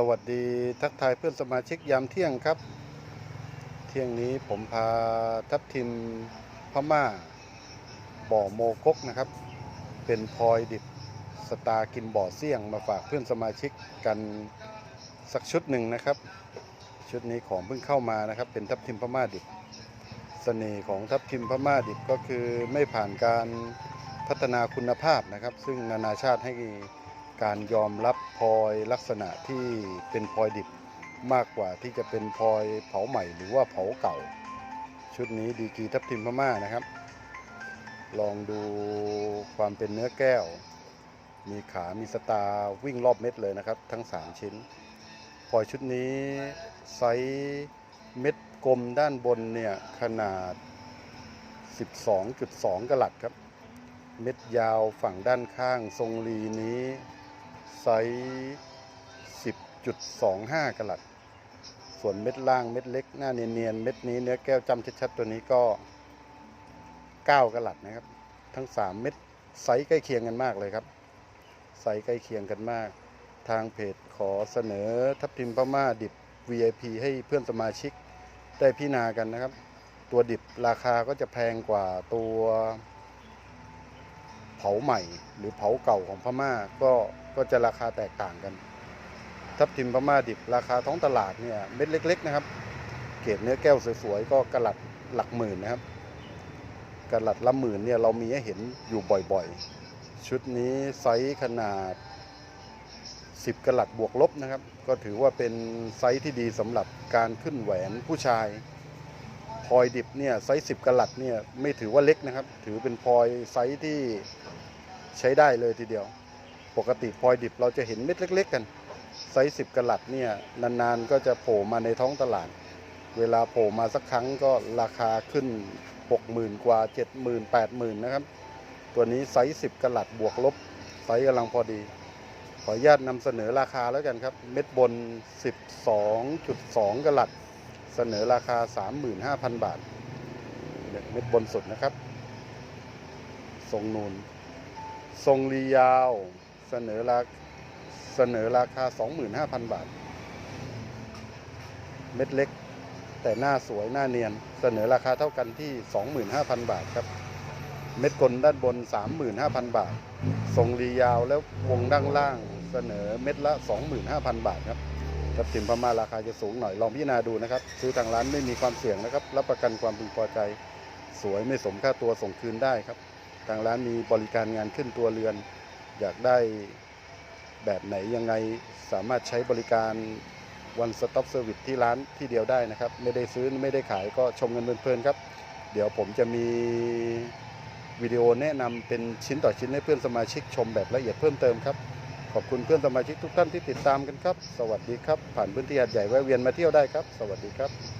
สวัสดีทักทายเพื่อนสมาชิกยามเที่ยงครับ เที่ยงนี้ผมพาทัพทิมพม่า บ่อโมกกนะครับ เป็นพลอยดิบสตาร์กินบ่อเสี่ยงมาฝากเพื่อนสมาชิกกันสักชุดหนึ่งนะครับ ชุดนี้ของเพิ่งเข้ามานะครับ เป็นทับทิมพม่าดิบเสน่ห์ของทับทิมพม่าดิบก็คือไม่ผ่านการพัฒนาคุณภาพนะครับ ซึ่งนานาชาติให้ การยอมรับพลอยลักษณะที่เป็นพลอยดิบมากกว่าที่จะเป็นพลอยเผาใหม่หรือว่าเผาเก่า ชุดนี้ดีกีทับทิมพม่านะครับ ลองดูความเป็นเนื้อแก้ว มีขามีสตาร์วิ่งรอบเม็ดเลยนะครับ ทั้ง 3 ชิ้นพลอยชุดนี้ไซส์เม็ดกลมด้านบนเนี่ยขนาด 12.2กะลัดครับ เม็ดยาวฝั่งด้านข้างทรงรีนี้ ไซส์ 10.25กะลัด ส่วนเม็ดล่างเม็ดเล็ก หน้าเนียนๆเม็ดนี้เนื้อแก้วจำชัดๆตัวนี้ก็ 9กะลัดนะครับ ทั้ง 3 เม็ดไซส์ใกล้เคียงกันมากเลยครับ ไซส์ใกล้เคียงกันมาก ทางเพจขอเสนอทับทิมพม่าดิบ VIP ให้เพื่อนสมาชิกได้พิจารณากันนะครับ ตัวดิบราคาก็จะแพงกว่าตัวเผาใหม่หรือเผาเก่าของพม่าก็ ก็จะราคาแตกต่างกัน ทับทิมพม่าดิบราคาท้องตลาดเนี่ยเม็ดเล็ก ๆ นะครับ เกรดเนื้อแก้วสวยๆก็กระหลัดหลักหมื่นนะครับกระหลัดละหมื่นเนี่ยเรามีให้เห็นอยู่บ่อยๆ ชุดนี้ไซส์ขนาด 10กระหลัดบวกลบนะครับ ก็ถือว่าเป็นไซส์ที่ดีสำหรับการขึ้นแหวนผู้ชายพลอยดิบเนี่ยไซส์10กระหลัดเนี่ยไม่ถือว่าเล็กนะครับ ถือเป็นพลอยไซส์ที่ใช้ได้เลยทีเดียว ปกติพลอยดิบเราจะเห็นเม็ดเล็ก ๆ กันไซส์10กะหลัดเนี่ยนานๆก็จะโผล่มาในท้องตลาด เวลาโผล่มาสักครั้งก็ราคาขึ้น 60,000 กว่า 70,000 80,000 นะครับ ตัวนี้ไซส์10กะลัดบวกลบไซส์กำลังพอดีขออนุญาตนำเสนอราคาแล้วกันครับ เม็ดบน 12.2กะลัด เสนอราคา 35,000 บาท เม็ดบนสุดนะครับ ทรงนูน ทรงรียาว เสนอราเสนอราคา 25,000 บาท เม็ดเล็ก แต่หน้าสวยหน้าเนียน เสนอราคาเท่ากันที่ 25,000 บาทครับ เม็ดกลด้านบน 35,000 บาท ทรงรียาวแล้ววงด้านล่างเสนอเม็ดละ 25,000 บาทครับทับทิมพม่าราคาจะสูงหน่อยลองพิจารณาดูนะครับ ซื้อทางร้านไม่มีความเสี่ยงนะครับ รับประกันความพึงพอใจ สวยไม่สมค่าตัวส่งคืนได้ครับ ทางร้านมีบริการงานขึ้นตัวเรือน อยากได้แบบไหนยังไงสามารถใช้บริการ one stop service ที่ร้านที่เดียวได้นะครับ ไม่ได้ซื้อไม่ได้ขายก็ชมกันเพลินๆครับ เดี๋ยวผมจะมีวิดีโอแนะนำเป็นชิ้นต่อชิ้นให้เพื่อนสมาชิกชมแบบละเอียดเพิ่มเติมครับขอบคุณเพื่อนสมาชิกทุกท่านที่ติดตามกันครับ สวัสดีครับ ผ่านพื้นที่หาดใหญ่แวะเวียนมาเที่ยวได้ครับ สวัสดีครับ